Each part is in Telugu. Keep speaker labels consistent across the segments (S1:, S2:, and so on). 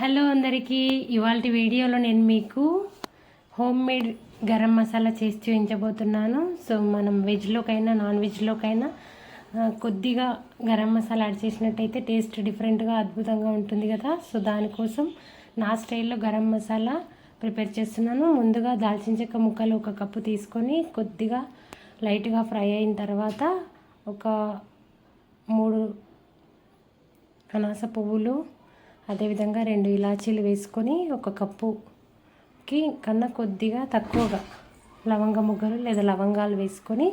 S1: హలో అందరికీ ఇవాళ వీడియోలో నేను మీకు హోమ్ మేడ్ గరం మసాలా చేసి చూపించబోతున్నాను. సో మనం వెజ్లోకైనా నాన్ వెజ్లోకైనా కొద్దిగా గరం మసాలా యాడ్ చేసినట్టయితే టేస్ట్ డిఫరెంట్గా అద్భుతంగా ఉంటుంది కదా. సో దానికోసం నా స్టైల్లో గరం మసాలా ప్రిపేర్ చేస్తున్నాను. ముందుగా దాల్చిన చెక్క ముక్కలు ఒక కప్పు తీసుకొని కొద్దిగా లైట్గా ఫ్రై అయిన తర్వాత ఒక మూడు అనాస పువ్వులు అదేవిధంగా రెండు ఇలాచీలు వేసుకొని ఒక కప్పుకి కన్నా కొద్దిగా తక్కువగా లవంగ ముగ్గలు లేదా లవంగాలు వేసుకొని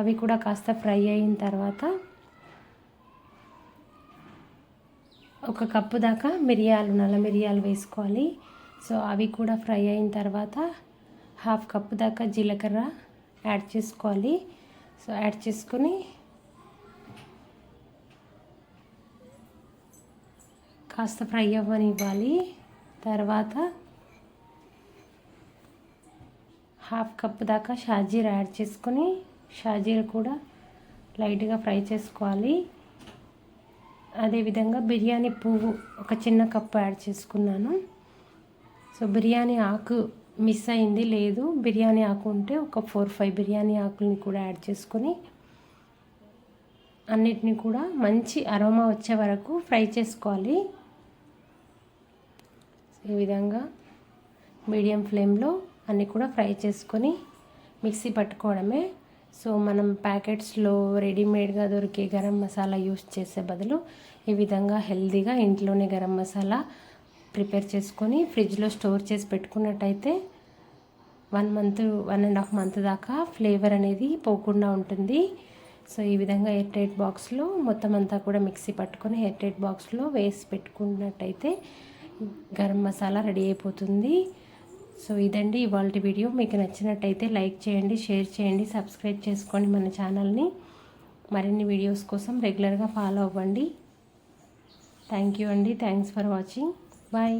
S1: అవి కూడా కాస్త ఫ్రై అయిన తర్వాత ఒక కప్పు దాకా మిరియాలు నల్ల మిరియాలు వేసుకోవాలి. సో అవి కూడా ఫ్రై అయిన తర్వాత హాఫ్ కప్పు దాకా జీలకర్ర యాడ్ చేసుకోవాలి. సో యాడ్ చేసుకొని కాస్త ఫ్రై అవ్వనివ్వాలి. తర్వాత హాఫ్ కప్ దాకా షాజీరా యాడ్ చేసుకొని షాజీరా కూడా లైట్గా ఫ్రై చేసుకోవాలి. అదేవిధంగా బిర్యానీ పువ్వు ఒక చిన్న కప్పు యాడ్ చేసుకున్నాను. సో బిర్యానీ ఆకు మిస్ అయింది లేదు. బిర్యానీ ఆకు ఉంటే ఒక ఫోర్ ఫైవ్ బిర్యానీ ఆకుల్ని కూడా యాడ్ చేసుకొని అన్నిటిని కూడా మంచి అరోమా వచ్చే వరకు ఫ్రై చేసుకోవాలి. ఈ విధంగా మీడియం ఫ్లేమ్లో అన్నీ కూడా ఫ్రై చేసుకొని మిక్సీ పట్టుకోవడమే. సో మనం ప్యాకెట్స్లో రెడీమేడ్గా దొరికే గరం మసాలా యూస్ చేసే బదులు ఈ విధంగా హెల్దీగా ఇంట్లోనే గరం మసాలా ప్రిపేర్ చేసుకొని ఫ్రిడ్జ్లో స్టోర్ చేసి పెట్టుకున్నట్టయితే one month one and half month దాకా ఫ్లేవర్ అనేది పోకుండా ఉంటుంది. సో ఈ విధంగా ఎయిర్ టైట్ బాక్స్లో మొత్తం అంతా కూడా మిక్సీ పట్టుకొని ఎయిర్ టైట్ బాక్స్లో వేసి పెట్టుకున్నట్టయితే గరం మసాలా రెడీ అయిపోతుంది. సో ఇదండి ఇవాళ వీడియో. మీకు నచ్చినట్టయితే లైక్ చేయండి షేర్ చేయండి సబ్స్క్రైబ్ చేసుకోండి మన ఛానల్ని. మరిన్ని వీడియోస్ కోసం రెగ్యులర్గా ఫాలో అవ్వండి. థ్యాంక్ యూ అండి. Thanks for watching. బాయ్.